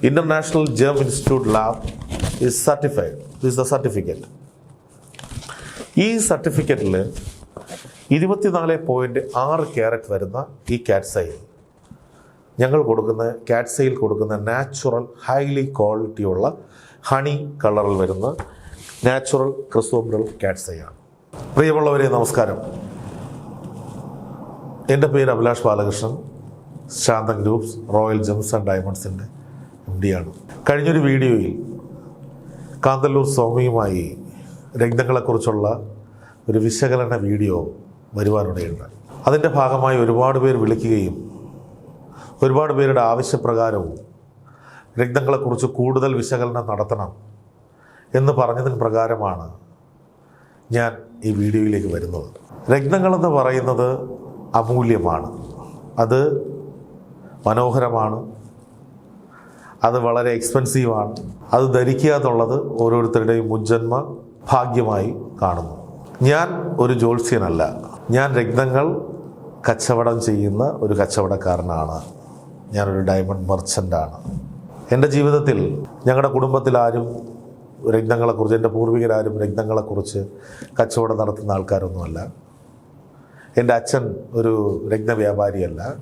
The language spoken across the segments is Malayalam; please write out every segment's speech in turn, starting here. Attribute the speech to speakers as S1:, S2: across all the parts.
S1: International Germ Institute Lab is certified. This is the certificate. ഈ സർട്ടിഫിക്കറ്റിൽ ഇരുപത്തിനാല് പോയിന്റ് ആറ് ക്യാരറ്റ് വരുന്ന ഈ കാറ്റ്സൈൽ ഞങ്ങൾ കൊടുക്കുന്ന കാറ്റ്സൈൽ കൊടുക്കുന്ന നാച്ചുറൽ ഹൈലി ക്വാളിറ്റിയുള്ള ഹണി കളറിൽ വരുന്ന നാച്ചുറൽ ക്രിസോബ്രൽ കാറ്റ്സൈയാണ് പ്രിയമുള്ളവരെ നമസ്കാരം എന്റെ പേര് Abhilash Balakrishnan Shanthan groups royal gems and ഡയമണ്ട്സിന്റെ ഡിയാണ് കഴിഞ്ഞൊരു വീഡിയോയിൽ കാന്തല്ലൂർ സ്വാമിയുമായി രക്തങ്ങളെക്കുറിച്ചുള്ള ഒരു വിശകലന വീഡിയോ വരുവാനിടയുണ്ട്. അതിന്റെ ഭാഗമായി ഒരുപാട് പേർ വിളിക്കുകയും ഒരുപാട് പേരുടെ ആവശ്യപ്രകാരവും രക്തങ്ങളെക്കുറിച്ച് കൂടുതൽ വിശകലനം നടത്തണം എന്ന് പറഞ്ഞതിന് പ്രകാരമാണ് ഞാൻ ഈ വീഡിയോയിലേക്ക് വരുന്നത്. രംഗങ്ങളെന്ന് പറയുന്നത് അമൂല്യമാണ്. അത് മനോഹരമാണ്. അത് വളരെ എക്സ്പെൻസീവാണ് അത് ധരിക്കുക എന്നുള്ളത് ഓരോരുത്തരുടെയും മുജ്ജന്മ ഭാഗ്യമായി കാണുന്നു. ഞാൻ ഒരു ജ്യോത്സ്യനല്ല. ഞാൻ രക്തങ്ങൾ കച്ചവടം ചെയ്യുന്ന ഒരു കച്ചവടക്കാരനാണ്. ഞാനൊരു ഡയമണ്ട് മെർച്ചന്റാണ് എന്റെ ജീവിതത്തിൽ ഞങ്ങളുടെ കുടുംബത്തിൽ ആരും എന്റെ പൂർവികരാരും രക്തങ്ങളെക്കുറിച്ച് കച്ചവടം നടത്തുന്ന ആൾക്കാരൊന്നുമല്ല. എന്റെ അച്ഛൻ ഒരു രക്തവ്യാപാരിയല്ല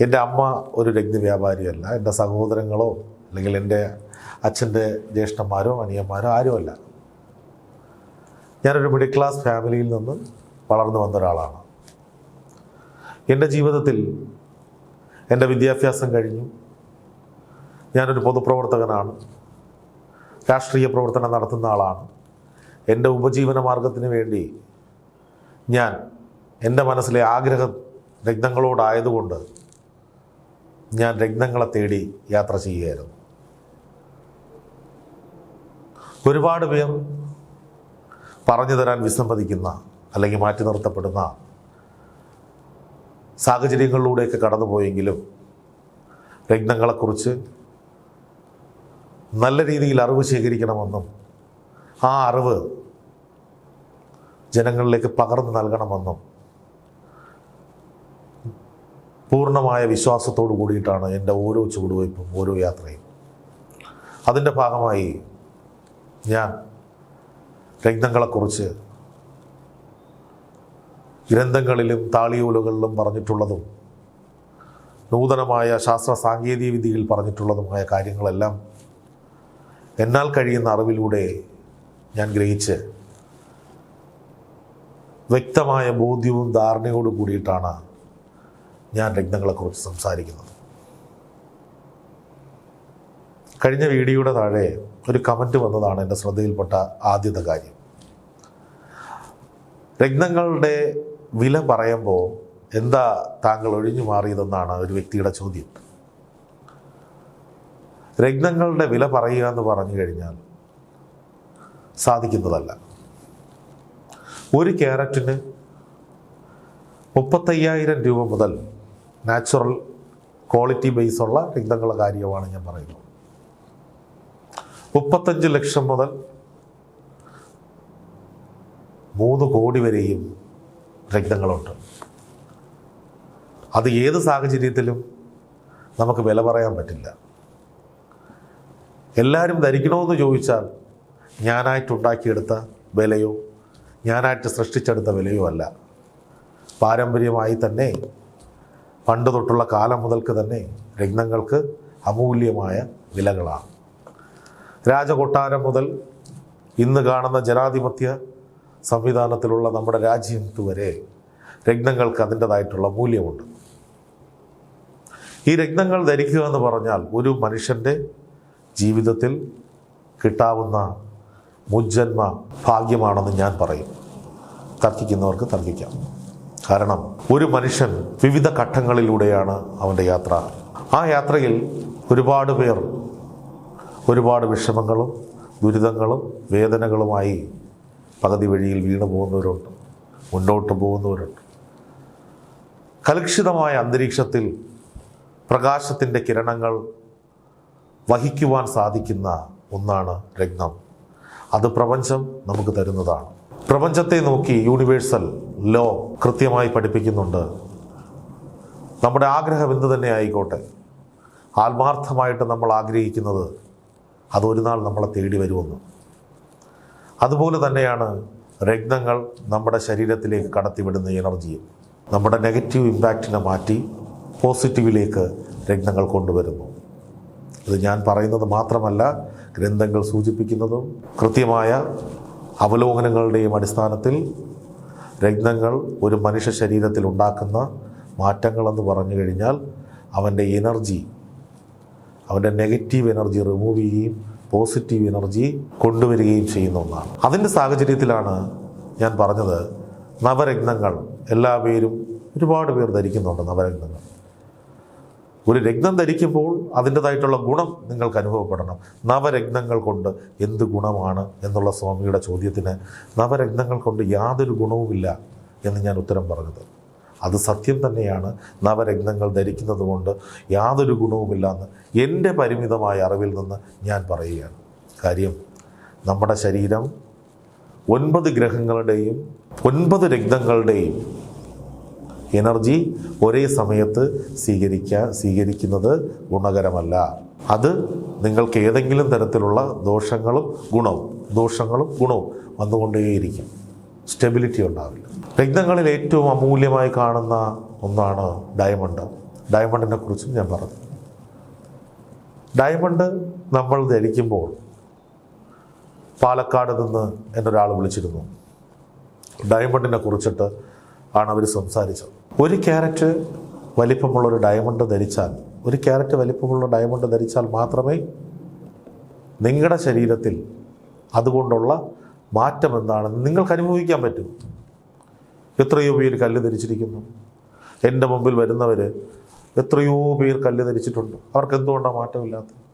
S1: എന്റെ അമ്മ ഒരു രക്തവ്യാപാരിയല്ല എന്റെ സഹോദരങ്ങളോ അല്ലെങ്കിൽ എന്റെ അച്ഛന്റെ ജ്യേഷ്ഠന്മാരോ അനിയന്മാരോ ആരുമല്ല ഞാനൊരു മിഡിൽ ക്ലാസ് ഫാമിലിയിൽ നിന്ന് വളർന്നു വന്ന ഒരാളാണ്. എന്റെ ജീവിതത്തിൽ എന്റെ വിദ്യാഭ്യാസം കഴിഞ്ഞു. ഞാനൊരു പൊതുപ്രവർത്തകനാണ്. രാഷ്ട്രീയ പ്രവർത്തനം നടത്തുന്ന ആളാണ്. എന്റെ ഉപജീവന മാർഗത്തിന് വേണ്ടി ഞാൻ എന്റെ മനസ്സിലെ ആഗ്രഹ രക്തങ്ങളോടായതുകൊണ്ട് ഞാൻ രക്തങ്ങളെ തേടി യാത്ര ചെയ്യുകയായിരുന്നു. ഒരുപാട് പേർ പറഞ്ഞു തരാൻ വിസമ്മതിക്കുന്ന അല്ലെങ്കിൽ മാറ്റി നിർത്തപ്പെടുന്ന സാഹചര്യങ്ങളിലൂടെയൊക്കെ കടന്നുപോയെങ്കിലും രക്തങ്ങളെക്കുറിച്ച് നല്ല രീതിയിൽ അറിവ് ശേഖരിക്കണമെന്നും ആ അറിവ് ജനങ്ങളിലേക്ക് പകർന്നു നൽകണമെന്നും പൂർണമായ വിശ്വാസത്തോടു കൂടിയിട്ടാണ് എന്റെ ഓരോ ചുവടുവയ്പ്പും ഓരോ യാത്രയും. അതിന്റെ ഭാഗമായി ഞാൻ രംഗങ്ങളെക്കുറിച്ച് ഗ്രന്ഥങ്ങളിലും താളിയോലുകളിലും പറഞ്ഞിട്ടുള്ളതും നൂതനമായ ശാസ്ത്ര സാങ്കേതിക വിദ്യയിൽ പറഞ്ഞിട്ടുള്ളതുമായ കാര്യങ്ങളെല്ലാം എന്നാൽ കഴിയുന്ന അറിവിലൂടെ ഞാൻ ഗ്രഹിച്ച് വ്യക്തമായ ബോധ്യവും ധാരണയോട് കൂടിയിട്ടാണ് ഞാൻ ലഗ്നങ്ങളെക്കുറിച്ച് സംസാരിക്കുന്നത്. കഴിഞ്ഞ വീഡിയോയുടെ താഴെ ഒരു കമന്റ് വന്നതാണ് എന്റെ ശ്രദ്ധയിൽപ്പെട്ട ആദ്യത്തെ കാര്യം. രക്തങ്ങളുടെ വില പറയുമ്പോൾ എന്താ താങ്കൾ ഒഴിഞ്ഞു മാറിയതെന്നാണ് ഒരു വ്യക്തിയുടെ ചോദ്യം. രഗ്നങ്ങളുടെ വില പറയുക എന്ന് പറഞ്ഞു കഴിഞ്ഞാൽ സാധിക്കുന്നതല്ല. ഒരു ക്യാരറ്റിന് മുപ്പത്തയ്യായിരം രൂപ മുതൽ നാച്ചുറൽ ക്വാളിറ്റി ബേസ് ഉള്ള രക്തങ്ങളുടെ കാര്യമാണ് ഞാൻ പറയുന്നത്. മുപ്പത്തഞ്ച് ലക്ഷം മുതൽ മൂന്ന് കോടി വരെയും രക്തങ്ങളുണ്ട്. അത് ഏത് സാഹചര്യത്തിലും നമുക്ക് വില പറയാൻ പറ്റില്ല. എല്ലാവരും ധരിക്കണമെന്ന് ചോദിച്ചാൽ ഞാനായിട്ടുണ്ടാക്കിയെടുത്ത വിലയോ ഞാനായിട്ട് സൃഷ്ടിച്ചെടുത്ത വിലയോ അല്ല. പാരമ്പര്യമായി തന്നെ പണ്ട് തൊട്ടുള്ള കാലം മുതൽക്ക് തന്നെ രത്നങ്ങൾക്ക് അമൂല്യമായ വിലകളാണ്. രാജകൊട്ടാരം മുതൽ ഇന്ന് കാണുന്ന ജനാധിപത്യ സംവിധാനത്തിലുള്ള നമ്മുടെ രാജ്യത്ത് വരെ രത്നങ്ങൾക്ക് അതിന്റെതായിട്ടുള്ള മൂല്യമുണ്ട്. ഈ രത്നങ്ങൾ ധരിക്കുക എന്ന് പറഞ്ഞാൽ ഒരു മനുഷ്യന്റെ ജീവിതത്തിൽ കിട്ടാവുന്ന മുജ്ജന്മ ഭാഗ്യമാണെന്ന് ഞാൻ പറയും. തർക്കിക്കുന്നവർക്ക് തർക്കിക്കാം. കാരണം ഒരു മനുഷ്യൻ വിവിധ ഘട്ടങ്ങളിലൂടെയാണ് അവന്റെ യാത്ര. ആ യാത്രയിൽ ഒരുപാട് പേർ ഒരുപാട് വിഷമങ്ങളും ദുരിതങ്ങളും വേദനകളുമായി പകുതി വഴിയിൽ വീണു പോകുന്നവരുണ്ട് മുന്നോട്ട് പോകുന്നവരുണ്ട്. കലുഷിതമായ അന്തരീക്ഷത്തിൽ പ്രകാശത്തിന്റെ കിരണങ്ങൾ വഹിക്കുവാൻ സാധിക്കുന്ന ഒന്നാണ് രത്നം അത് പ്രപഞ്ചം നമുക്ക് തരുന്നതാണ്. പ്രപഞ്ചത്തെ നോക്കി യൂണിവേഴ്സൽ ലോ കൃത്യമായി പഠിപ്പിക്കുന്നുണ്ട്. നമ്മുടെ ആഗ്രഹം എന്ത് തന്നെ ആയിക്കോട്ടെ. ആത്മാർത്ഥമായിട്ട് നമ്മൾ ആഗ്രഹിക്കുന്നത് അതൊരു നാൾ നമ്മളെ തേടി വരുമെന്ന്. അതുപോലെ തന്നെയാണ് രക്തങ്ങൾ നമ്മുടെ ശരീരത്തിലേക്ക് കടത്തിവിടുന്ന എനർജിയും നമ്മുടെ നെഗറ്റീവ് ഇമ്പാക്റ്റിനെ മാറ്റി പോസിറ്റീവിലേക്ക് രക്തങ്ങൾ കൊണ്ടുവരുന്നു. ഇത് ഞാൻ പറയുന്നത് മാത്രമല്ല ഗ്രന്ഥങ്ങൾ സൂചിപ്പിക്കുന്നതും കൃത്യമായ അവലോകനങ്ങളുടെയും അടിസ്ഥാനത്തിൽ രക്തങ്ങൾ ഒരു മനുഷ്യ ശരീരത്തിൽ ഉണ്ടാക്കുന്ന മാറ്റങ്ങളെന്ന് പറഞ്ഞു കഴിഞ്ഞാൽ അവന്റെ എനർജി അവന്റെ നെഗറ്റീവ് എനർജി റിമൂവ് ചെയ്യുകയും പോസിറ്റീവ് എനർജി കൊണ്ടുവരികയും ചെയ്യുന്ന ഒന്നാണ്. അതിന്റെ സാഹചര്യത്തിലാണ് ഞാൻ പറഞ്ഞത് നവരത്നങ്ങൾ. എല്ലാ പേരും ഒരുപാട് പേർ ധരിക്കുന്നുണ്ട് നവരത്നങ്ങൾ. ഒരു രത്നം ധരിക്കുമ്പോൾ അതിന്റെതായിട്ടുള്ള ഗുണം നിങ്ങൾക്ക് അനുഭവപ്പെടണം. നവരത്നങ്ങൾ കൊണ്ട് എന്ത് ഗുണമാണ് എന്നുള്ള സ്വാമിയുടെ ചോദ്യത്തിന് നവരത്നങ്ങൾ കൊണ്ട് യാതൊരു ഗുണവുമില്ല എന്ന് ഞാൻ ഉത്തരം പറഞ്ഞത്. അത് സത്യം തന്നെയാണ്. നവരത്നങ്ങൾ ധരിക്കുന്നത് കൊണ്ട് യാതൊരു ഗുണവുമില്ല എന്ന് എന്റെ പരിമിതമായ അറിവിൽ നിന്ന് ഞാൻ പറയുകയാണ്. കാര്യം നമ്മുടെ ശരീരം ഒൻപത് ഗ്രഹങ്ങളുടെയും ഒൻപത് രക്തങ്ങളുടെയും എനർജി ഒരേ സമയത്ത് സ്വീകരിക്കാൻ സ്വീകരിക്കുന്നത് ഗുണകരമല്ല. അത് നിങ്ങൾക്ക് ഏതെങ്കിലും തരത്തിലുള്ള ദോഷങ്ങളും ഗുണവും ദോഷങ്ങളും ഗുണവും വന്നുകൊണ്ടേയിരിക്കും. സ്റ്റെബിലിറ്റി ഉണ്ടാവില്ല. രക്തങ്ങളിൽ ഏറ്റവും അമൂല്യമായി കാണുന്ന ഒന്നാണ് ഡയമണ്ട് ഡയമണ്ടിനെ കുറിച്ചും ഞാൻ പറഞ്ഞു. ഡയമണ്ട് നമ്മൾ ധരിക്കുമ്പോൾ പാലക്കാട് നിന്ന് എന്നൊരാൾ വിളിച്ചിരുന്നു. ഡയമണ്ടിനെ കുറിച്ചിട്ട് ആണ് അവർ സംസാരിച്ചത്. ഒരു ക്യാരറ്റ് വലിപ്പമുള്ള ഒരു ഡയമണ്ട് ധരിച്ചാൽ ഒരു ക്യാരറ്റ് വലിപ്പമുള്ള ഡയമണ്ട് ധരിച്ചാൽ മാത്രമേ നിങ്ങളുടെ ശരീരത്തിൽ അതുകൊണ്ടുള്ള മാറ്റം എന്താണെന്ന് നിങ്ങൾക്ക് അനുഭവിക്കാൻ പറ്റും. എത്രയോ പേര് കല്ല് ധരിച്ചിരിക്കുന്നു. എന്റെ മുമ്പിൽ വരുന്നവർ എത്രയോ പേർ കല്ല് ധരിച്ചിട്ടുണ്ട്. അവർക്ക് എന്തുകൊണ്ടാണ് മാറ്റമില്ലാത്തത്?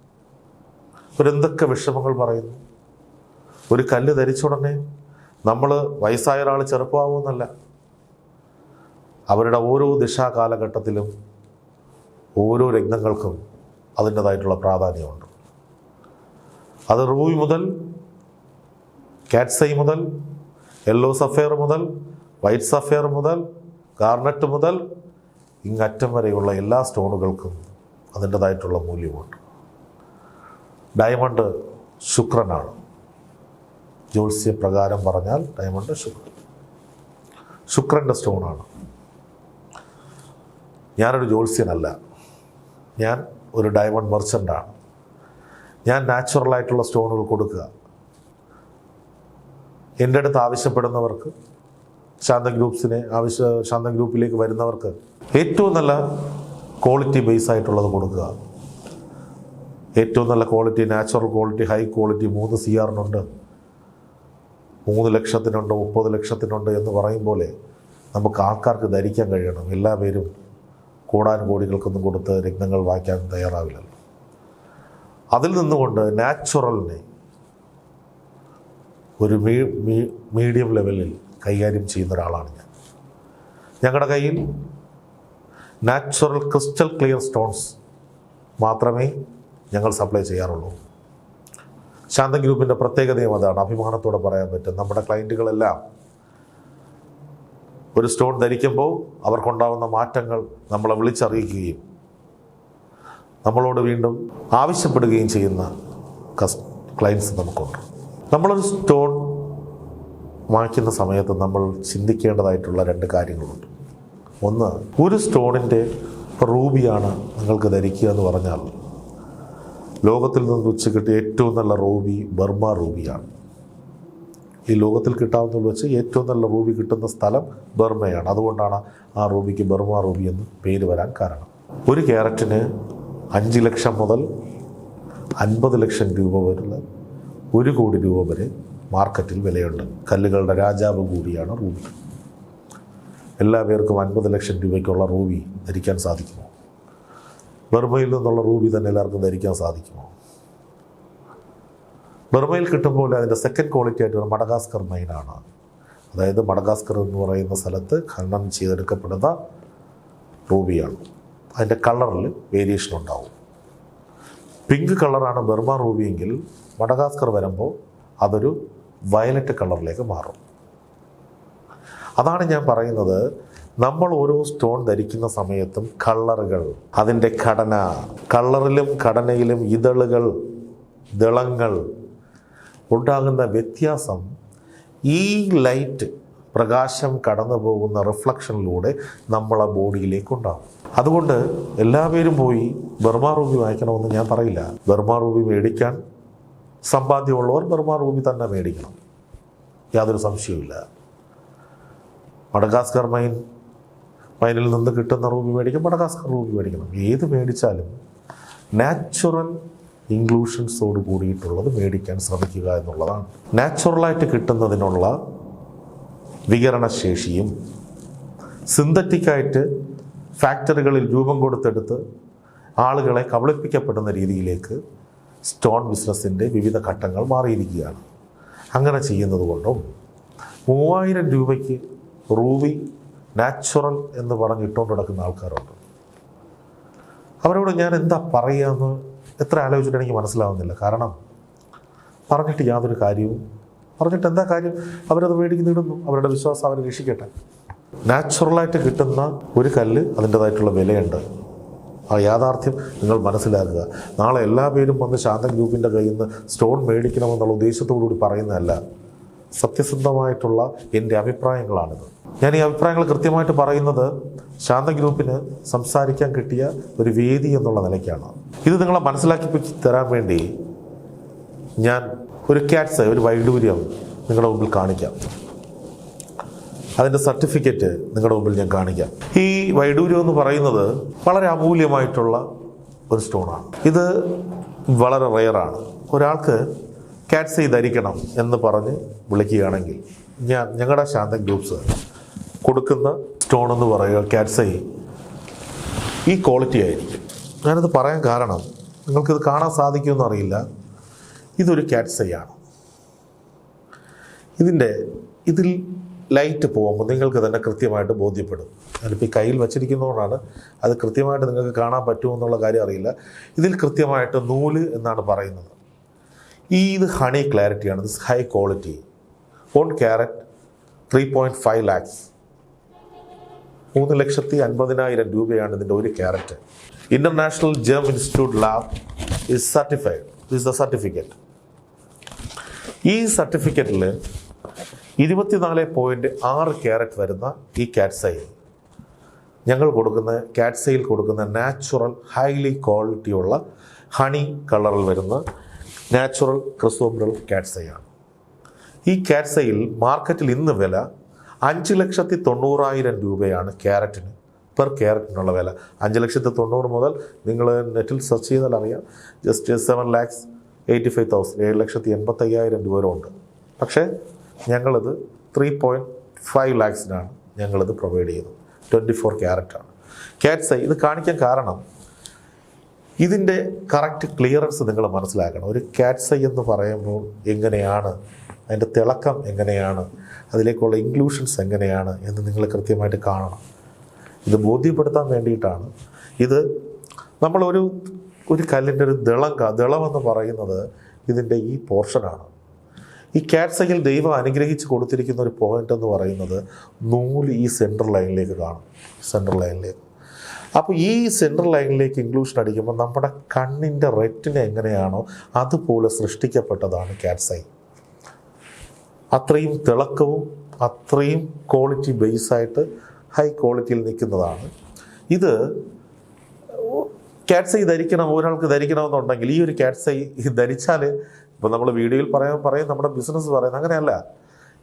S1: അവരെന്തൊക്കെ വിഷമങ്ങൾ പറയുന്നു? ഒരു കല്ല് ധരിച്ച ഉടനെ നമ്മൾ വയസ്സായ ഒരാൾ ചെറുപ്പമാവുമെന്നല്ല. അവരുടെ ഓരോ ദിശാ കാലഘട്ടത്തിലും ഓരോ രത്നങ്ങൾക്കും അതിന്റെതായിട്ടുള്ള പ്രാധാന്യമുണ്ട്. അത് റൂയ് മുതൽ കാറ്റ്സൈ മുതൽ യെല്ലോ സഫയർ മുതൽ വൈറ്റ് സഫയർ മുതൽ ഗാർണറ്റ് മുതൽ ഇങ്ങറ്റം വരെയുള്ള എല്ലാ സ്റ്റോണുകൾക്കും അതിന്റെതായിട്ടുള്ള മൂല്യമുണ്ട്. ഡയമണ്ട് ശുക്രനാണ്. ജ്യോത്സ്യപ്രകാരം പറഞ്ഞാൽ ഡയമണ്ട് ശുക്രൻ. ശുക്രന്റെ സ്റ്റോണാണ്. ഞാനൊരു ജ്യോത്സ്യനല്ല ഞാൻ ഒരു ഡയമണ്ട് മെർച്ചന്റാണ് ഞാൻ നാച്ചുറലായിട്ടുള്ള സ്റ്റോണുകൾ കൊടുക്കുക. എന്റെ അടുത്ത് ആവശ്യപ്പെടുന്നവർക്ക് ശാന്ത ഗ്രൂപ്പ്സിനെ ആവശ്യ ശാന്ത ഗ്രൂപ്പിലേക്ക് വരുന്നവർക്ക് ഏറ്റവും നല്ല ക്വാളിറ്റി ബേസ് ആയിട്ടുള്ളത് കൊടുക്കുക. ഏറ്റവും നല്ല quality natural quality high quality മൂന്ന് സി ആറിനുണ്ട് മൂന്ന് ലക്ഷത്തിനുണ്ട് മുപ്പത് ലക്ഷത്തിനുണ്ട് എന്ന് പറയും പോലെ നമുക്ക് ആൾക്കാർക്ക് ധരിക്കാൻ കഴിയണം. എല്ലാ പേരും കോടാനുകോടികൾക്കൊന്നും കൊടുത്ത് രത്നങ്ങൾ വായിക്കാൻ തയ്യാറാവില്ലല്ലോ അതിൽ നിന്നുകൊണ്ട് നാച്ചുറലിനെ ഒരു മീ മീഡിയം ലെവലിൽ കൈകാര്യം ചെയ്യുന്ന ഒരാളാണ് ഞാൻ. ഞങ്ങളുടെ കയ്യിൽ നാച്ചുറൽ ക്രിസ്റ്റൽ ക്ലിയർ സ്റ്റോൺസ് മാത്രമേ ഞങ്ങൾ സപ്ലൈ ചെയ്യാറുള്ളൂ. ശാന്ത ഗ്രൂപ്പിന്റെ പ്രത്യേകതയും അതാണ്. അഭിമാനത്തോടെ പറയാൻ പറ്റും. നമ്മുടെ ക്ലയന്റുകളെല്ലാം ഒരു സ്റ്റോൺ ധരിക്കുമ്പോൾ അവർക്കുണ്ടാകുന്ന മാറ്റങ്ങൾ നമ്മളെ വിളിച്ചറിയിക്കുകയും നമ്മളോട് വീണ്ടും ആവശ്യപ്പെടുകയും ചെയ്യുന്ന കസ് ക്ലയൻസ് നമുക്കുണ്ട്. നമ്മളൊരു സ്റ്റോൺ വാങ്ങിക്കുന്ന സമയത്ത് നമ്മൾ ചിന്തിക്കേണ്ടതായിട്ടുള്ള രണ്ട് കാര്യങ്ങളുണ്ട്. ഒന്ന് ഒരു സ്റ്റോണിന്റെ റൂബിയാണ് നിങ്ങൾക്ക് ധരിക്കുക എന്ന് പറഞ്ഞാൽ ലോകത്തിൽ നിന്ന് ഉച്ച കിട്ടിയ ഏറ്റവും നല്ല റൂബി ബർമ റൂബിയാണ്. ഈ ലോകത്തിൽ കിട്ടാവുന്നതിൽ വെച്ച് ഏറ്റവും നല്ല റൂബി കിട്ടുന്ന സ്ഥലം ബർമയാണ്. അതുകൊണ്ടാണ് ആ റൂബിക്ക് ബർമ റൂബി എന്ന് പേര് വരാൻ കാരണം. ഒരു ക്യാരറ്റിന് അഞ്ച് ലക്ഷം മുതൽ അൻപത് ലക്ഷം രൂപ വരെ ഒരു കോടി രൂപ വരെ മാർക്കറ്റിൽ വിലയുണ്ട്. കല്ലുകളുടെ രാജാവ് കൂടിയാണ് റൂബി. എല്ലാ പേർക്കും അൻപത് ലക്ഷം രൂപയ്ക്കുള്ള റൂബി ധരിക്കാൻ സാധിക്കുമോ? ബർമയിൽ നിന്നുള്ള റൂബി തന്നെ എല്ലാവർക്കും ധരിക്കാൻ സാധിക്കുമോ? ബർമയിൽ കിട്ടുമ്പോൾ അതിന്റെ സെക്കൻഡ് ക്വാളിറ്റി ആയിട്ട് മഡഗാസ്കർ മൈനാണ്. അതായത് മഡഗാസ്കർ എന്ന് പറയുന്ന സ്ഥലത്ത് ഖനനം ചെയ്തെടുക്കപ്പെടുന്ന റൂബിയാണ്. അതിന്റെ കളറിൽ വേരിയേഷൻ ഉണ്ടാവും. പിങ്ക് കളറാണ് ബർമ റൂബിയെങ്കിൽ മടഗാസ്കർ മഡഗാസ്കർ വരുമ്പോൾ അതൊരു വയലറ്റ് കളറിലേക്ക് മാറും. അതാണ് ഞാൻ പറയുന്നത്. നമ്മൾ ഓരോ സ്റ്റോൺ ധരിക്കുന്ന സമയത്തും കളറുകൾ അതിന്റെ ഘടന കളറിലും ഘടനയിലും ഇതളുകൾ ദളങ്ങൾ ഉണ്ടാകുന്ന വ്യത്യാസം ഈ ലൈറ്റ് പ്രകാശം കടന്നു പോകുന്ന റിഫ്ലക്ഷനിലൂടെ നമ്മളെ ബോഡിയിലേക്ക് ഉണ്ടാകും. അതുകൊണ്ട് എല്ലാവരും പോയി ബർമ റൂബി വാങ്ങിക്കണമെന്ന് ഞാൻ പറയില്ല. ബർമ റൂബി മേടിക്കാൻ സമ്പാദ്യമുള്ളവർ ബർമ റൂബി തന്നെ മേടിക്കണം. യാതൊരു സംശയവുമില്ല. മഡഗാസ്കർ മൈൻ മൈനിൽ നിന്ന് കിട്ടുന്ന റൂബി മേടിക്കും മഡഗാസ്കർ റൂബി മേടിക്കണം. ഏത് മേടിച്ചാലും നാച്ചുറൽ ഇൻക്ലൂഷൻസോട് കൂടിയിട്ടുള്ളത് മേടിക്കാൻ ശ്രമിക്കുക എന്നുള്ളതാണ്. നാച്ചുറലായിട്ട് കിട്ടുന്നതിനുള്ള വികരണശേഷിയും സിന്തറ്റിക്കായിട്ട് ഫാക്ടറികളിൽ രൂപം കൊടുത്തെടുത്ത് ആളുകളെ കബളിപ്പിക്കപ്പെടുന്ന രീതിയിലേക്ക് സ്റ്റോൺ ബിസിനസ്സിന്റെ വിവിധ ഘട്ടങ്ങൾ മാറിയിരിക്കുകയാണ്. അങ്ങനെ ചെയ്യുന്നത് കൊണ്ടും മൂവായിരം രൂപയ്ക്ക് റൂവി നാച്ചുറൽ എന്ന് പറഞ്ഞ് ഇട്ടുകൊണ്ട് നടക്കുന്ന ആൾക്കാരുണ്ട്. അവരോട് ഞാൻ എന്താ പറയുകയെന്ന് എത്ര ആലോചിച്ചിട്ട് എനിക്ക് മനസ്സിലാവുന്നില്ല. കാരണം പറഞ്ഞിട്ട് യാതൊരു കാര്യവും പറഞ്ഞിട്ട് എന്താ കാര്യം? അവരത് മേടിക്കുന്ന നീടുന്നു അവരുടെ വിശ്വാസം അവരെ രക്ഷിക്കട്ടെ. നാച്ചുറലായിട്ട് കിട്ടുന്ന ഒരു കല്ല് അതിന്റെതായിട്ടുള്ള വിലയുണ്ട്. ആ യാഥാർത്ഥ്യം നിങ്ങൾ മനസ്സിലാക്കുക. നാളെ എല്ലാ പേരും വന്ന് ശാന്തൻ ഗ്രൂപ്പിന്റെ കയ്യിൽ നിന്ന് സ്റ്റോൺ മേടിക്കണമെന്നുള്ള ഉദ്ദേശത്തോടു കൂടി പറയുന്നതല്ല. സത്യസന്ധമായിട്ടുള്ള എന്റെ അഭിപ്രായങ്ങളാണിത്. ഞാൻ ഈ അഭിപ്രായങ്ങൾ കൃത്യമായിട്ട് പറയുന്നത് ശാന്ത ഗ്രൂപ്പിന് സംസാരിക്കാൻ കിട്ടിയ ഒരു വേദി എന്നുള്ള നിലയ്ക്കാണ്. ഇത് നിങ്ങളെ മനസ്സിലാക്കി തരാൻ വേണ്ടി ഞാൻ ഒരു ക്യാറ്റ്സ് ഒരു വൈഡൂര്യം നിങ്ങളുടെ മുമ്പിൽ കാണിക്കാം. അതിന്റെ സർട്ടിഫിക്കറ്റ് നിങ്ങളുടെ മുമ്പിൽ ഞാൻ കാണിക്കാം. ഈ വൈഡൂര്യം എന്ന് പറയുന്നത് വളരെ അമൂല്യമായിട്ടുള്ള ഒരു സ്റ്റോണാണ്. ഇത് വളരെ റെയറാണ്. ഒരാൾക്ക് കാറ്റ്സൈ ധരിക്കണം എന്ന് പറഞ്ഞ് വിളിക്കുകയാണെങ്കിൽ ഞാൻ ഞങ്ങളുടെ ശാന്തൻ ഗ്രൂപ്പ്സ് കൊടുക്കുന്ന സ്റ്റോൺ എന്ന് പറയുക കാറ്റ്സൈ ഈ ക്വാളിറ്റി ആയിരിക്കും. ഞാനത് പറയാൻ കാരണം നിങ്ങൾക്കിത് കാണാൻ സാധിക്കുമെന്ന് അറിയില്ല. ഇതൊരു കാറ്റ്സൈ ആണ്. ഇതിന്റെ ഇതിൽ ലൈറ്റ് പോകുമ്പോൾ നിങ്ങൾക്ക് തന്നെ കൃത്യമായിട്ട് ബോധ്യപ്പെടും. ഞാനിപ്പോൾ ഈ കയ്യിൽ വച്ചിരിക്കുന്നതുകൊണ്ടാണ് അത് കൃത്യമായിട്ട് നിങ്ങൾക്ക് കാണാൻ പറ്റുമോ എന്നുള്ള കാര്യം അറിയില്ല. ഇതിൽ കൃത്യമായിട്ട് നൂൽ എന്നാണ് പറയുന്നത്. ഈ ഇത് ഹണി ക്ലാരിറ്റിയാണ് ഇത് high quality one carat three point five lakhs മൂന്ന് ലക്ഷത്തി അൻപതിനായിരം രൂപയാണ് ഇതിന്റെ ഒരു carat international gem institute lab is certified this the certificate ഈ സർട്ടിഫിക്കറ്റിൽ ഇരുപത്തിനാല് പോയിന്റ് ആറ് ക്യാരറ്റ് വരുന്ന ഈ കാറ്റ്സൈൽ ഞങ്ങൾ കൊടുക്കുന്ന കാറ്റ്സൈൽ കൊടുക്കുന്ന നാച്ചുറൽ ഹൈലി ക്വാളിറ്റിയുള്ള ഹണി കളറിൽ വരുന്ന നാച്ചുറൽ ക്രിസോമിറൽ കാറ്റ്സൈയാണ് ഈ കാറ്റ്സയിൽ മാർക്കറ്റിൽ ഇന്ന് വില അഞ്ച് ലക്ഷത്തി തൊണ്ണൂറായിരം രൂപയാണ് ക്യാരറ്റിന്. പെർ ക്യാരറ്റിനുള്ള വില. അഞ്ച് ലക്ഷത്തി തൊണ്ണൂറ് മുതൽ നിങ്ങൾ നെറ്റിൽ സെർച്ച് ചെയ്താൽ അറിയാം. Just seven lakhs eighty five thousand. ഏഴ് ലക്ഷത്തി എൺപത്തയ്യായിരം രൂപ വരെ ഉണ്ട്. പക്ഷേ ഞങ്ങളിത് ത്രീ പോയിന്റ് ഫൈവ് ലാക്സിനാണ് ഞങ്ങളിത് പ്രൊവൈഡ് ചെയ്യുന്നത്. Twenty four ക്യാരറ്റാണ്. ക്യാറ്റ്സൈ ഇത് കാണിക്കാൻ കാരണം ഇതിന്റെ കറക്റ്റ് ക്ലിയറൻസ് നിങ്ങൾ മനസ്സിലാക്കണം. ഒരു കാറ്റ്സൈ എന്ന് പറയുമ്പോൾ എങ്ങനെയാണ് അതിന്റെ തിളക്കം എങ്ങനെയാണ് അതിലേക്കുള്ള ഇൻക്ലൂഷൻസ് എങ്ങനെയാണ് എന്ന് നിങ്ങൾ കൃത്യമായിട്ട് കാണണം. ഇത് ബോധ്യപ്പെടുത്താൻ വേണ്ടിയിട്ടാണ്. ഇത് നമ്മളൊരു ഒരു കല്ലിന്റെ ഒരു ദളം ദിളമെന്ന് പറയുന്നത് ഇതിന്റെ ഈ പോർഷനാണ് ഈ കാറ്റ്സൈൽ ദൈവം അനുഗ്രഹിച്ച് കൊടുത്തിരിക്കുന്ന ഒരു പോയിന്റ് എന്ന് പറയുന്നത് നൂൽ ഈ സെൻട്രൽ ലൈനിലേക്ക് കാണും. സെൻട്രൽ ലൈനിലേക്ക് അപ്പോൾ ഈ സെൻട്രൽ ലൈനിലേക്ക് ഇൻക്ലൂഷൻ അടിക്കുമ്പോൾ നമ്മുടെ കണ്ണിന്റെ റെറ്റിന് എങ്ങനെയാണോ അതുപോലെ സൃഷ്ടിക്കപ്പെട്ടതാണ് കാറ്റ്സൈ അത്രയും തിളക്കവും അത്രയും ക്വാളിറ്റി ബേസായിട്ട് ഹൈ ക്വാളിറ്റിയിൽ നിൽക്കുന്നതാണ്. ഇത് കാറ്റ്സൈ ധരിക്കണം ഒരാൾക്ക് ധരിക്കണമെന്നുണ്ടെങ്കിൽ ഈ ഒരു കാറ്റ്സൈ ധരിച്ചാൽ ഇപ്പോൾ നമ്മൾ വീഡിയോയിൽ പറയാൻ പറയും നമ്മുടെ ബിസിനസ് പറയുന്നത് അങ്ങനെയല്ല.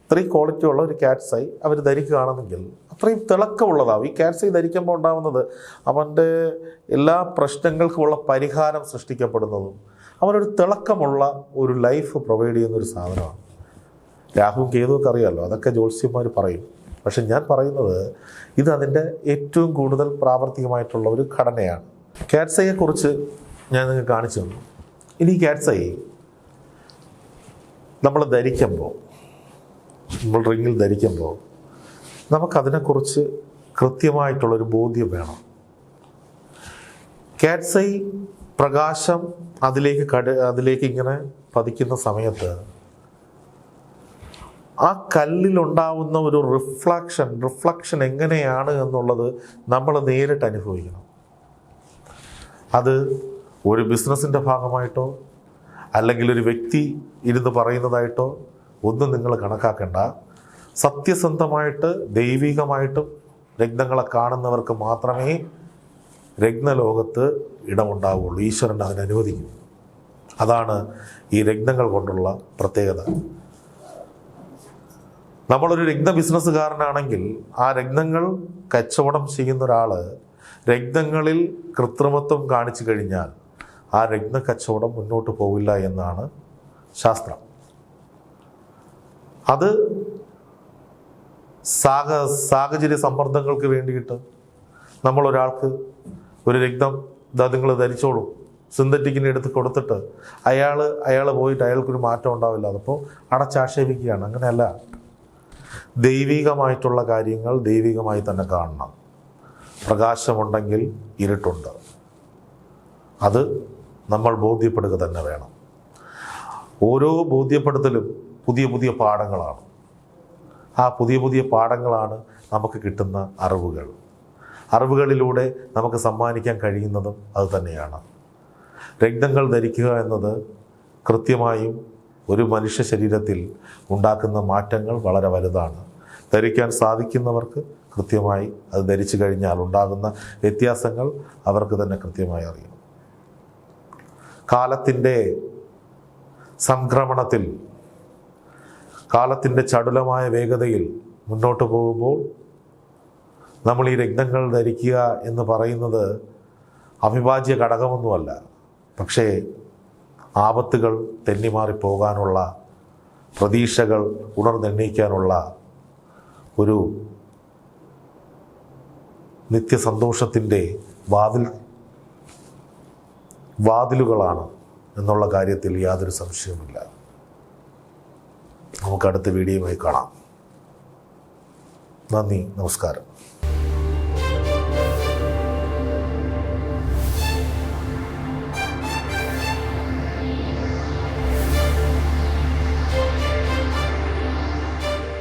S1: ഇത്രയും ക്വാളിറ്റി ഉള്ള ഒരു കാറ്റ്സൈ അവർ ധരിക്കുകയാണെന്നെങ്കിൽ അത്രയും തിളക്കമുള്ളതാവും. ഈ കാറ്റ്സൈ ധരിക്കുമ്പോൾ ഉണ്ടാകുന്നത് അവന്റെ എല്ലാ പ്രശ്നങ്ങൾക്കുമുള്ള പരിഹാരം സൃഷ്ടിക്കപ്പെടുന്നതും അവനൊരു തിളക്കമുള്ള ഒരു ലൈഫ് പ്രൊവൈഡ് ചെയ്യുന്ന ഒരു സാധനമാണ്. രാഹുവും കേതുവൊക്കെ അറിയാമല്ലോ അതൊക്കെ ജ്യോത്സ്യന്മാർ പറയും. പക്ഷെ ഞാൻ പറയുന്നത് ഇത് അതിന്റെ ഏറ്റവും കൂടുതൽ പ്രാവർത്തികമായിട്ടുള്ള ഒരു ഘടനയാണ്. കാറ്റ്സൈയെക്കുറിച്ച് ഞാൻ നിങ്ങൾക്ക് കാണിച്ചു തന്നു. ഇനി ഐ നമ്മൾ ധരിക്കുമ്പോൾ നമ്മൾ റിങ്ങിൽ ധരിക്കുമ്പോൾ നമുക്കതിനെക്കുറിച്ച് കൃത്യമായിട്ടുള്ളൊരു ബോധ്യം വേണം. കാറ്റ്സൈ പ്രകാശം അതിലേക്ക് കട അതിലേക്ക് ഇങ്ങനെ പതിക്കുന്ന സമയത്ത് ആ കല്ലിലുണ്ടാവുന്ന ഒരു റിഫ്ലക്ഷൻ റിഫ്ലക്ഷൻ എങ്ങനെയാണ് എന്നുള്ളത് നമ്മൾ നേരിട്ട് അനുഭവിക്കണം. അത് ഒരു ബിസിനസ്സിന്റെ ഭാഗമായിട്ടോ അല്ലെങ്കിൽ ഒരു വ്യക്തി ഇരുന്ന് പറയുന്നതായിട്ടോ ഒന്നും നിങ്ങൾ കണക്കാക്കേണ്ട. സത്യസന്ധമായിട്ട് ദൈവികമായിട്ടും രത്നങ്ങളെ കാണുന്നവർക്ക് മാത്രമേ രത്നലോകത്ത് ഇടമുണ്ടാവുകയുള്ളൂ ഈശ്വരൻ അതിന് അനുവദിക്കും. അതാണ് ഈ രത്നങ്ങൾ കൊണ്ടുള്ള പ്രത്യേകത. നമ്മളൊരു രത്ന ബിസിനസ്സുകാരനാണെങ്കിൽ ആ രത്നങ്ങൾ കച്ചവടം ചെയ്യുന്ന ഒരാൾ രത്നങ്ങളിൽ കൃത്രിമത്വം കാണിച്ചു കഴിഞ്ഞാൽ ആ രത്ന കച്ചവടം മുന്നോട്ട് പോവില്ല എന്നാണ് ശാസ്ത്രം. അത് സാഹ സാഹചര്യ സമ്മർദ്ദങ്ങൾക്ക് വേണ്ടിയിട്ട് നമ്മൾ ഒരാൾക്ക് ഒരു രക്തം നിങ്ങൾ ധരിച്ചോളൂ. സിന്തറ്റിക്കിന് എടുത്ത് കൊടുത്തിട്ട് അയാൾ അയാൾ പോയിട്ട് അയാൾക്കൊരു മാറ്റം ഉണ്ടാവില്ല. അതപ്പോൾ അടച്ചാക്ഷേപിക്കുകയാണ്. അങ്ങനെയല്ല. ദൈവികമായിട്ടുള്ള കാര്യങ്ങൾ ദൈവികമായി തന്നെ കാണണം. പ്രകാശമുണ്ടെങ്കിൽ ഇരുട്ടുണ്ട്. അത് നമ്മൾ ബോധ്യപ്പെടുക തന്നെ വേണം. ഓരോ ബോധ്യപ്പെടുത്തലും പുതിയ പുതിയ പാഠങ്ങളാണ്. ആ പുതിയ പുതിയ പാഠങ്ങളാണ് നമുക്ക് കിട്ടുന്ന അറിവുകൾ. അറിവുകളിലൂടെ നമുക്ക് സമ്മാനിക്കാൻ കഴിയുന്നതും അത് തന്നെയാണ്. രക്തങ്ങൾ ധരിക്കുക എന്നത് കൃത്യമായും ഒരു മനുഷ്യ ശരീരത്തിൽ ഉണ്ടാക്കുന്ന മാറ്റങ്ങൾ വളരെ വലുതാണ്. ധരിക്കാൻ സാധിക്കുന്നവർക്ക് കൃത്യമായി അത് ധരിച്ചു കഴിഞ്ഞാൽ ഉണ്ടാകുന്ന വ്യത്യാസങ്ങൾ അവർക്ക് തന്നെ കൃത്യമായി അറിയണം കാലത്തിന്റെ സംക്രമണത്തിൽ കാലത്തിന്റെ ചടുലമായ വേഗതയിൽ മുന്നോട്ട് പോകുമ്പോൾ നമ്മൾ ഈ രത്നങ്ങൾ ധരിക്കുക എന്ന് പറയുന്നത് അവിഭാജ്യ ഘടകമൊന്നുമല്ല. പക്ഷേ ആപത്തുകൾ തെന്നിമാറി പോകാനുള്ള പ്രതീക്ഷകൾ ഉണർന്നെണ്ണീക്കാനുള്ള ഒരു നിത്യസന്തോഷത്തിന്റെ വാതിൽ വാതിലുകളാണ് എന്നുള്ള കാര്യത്തിൽ യാതൊരു സംശയവുമില്ല. നമുക്ക് അടുത്ത വീഡിയോയുമായി കാണാം. നന്ദി നമസ്കാരം.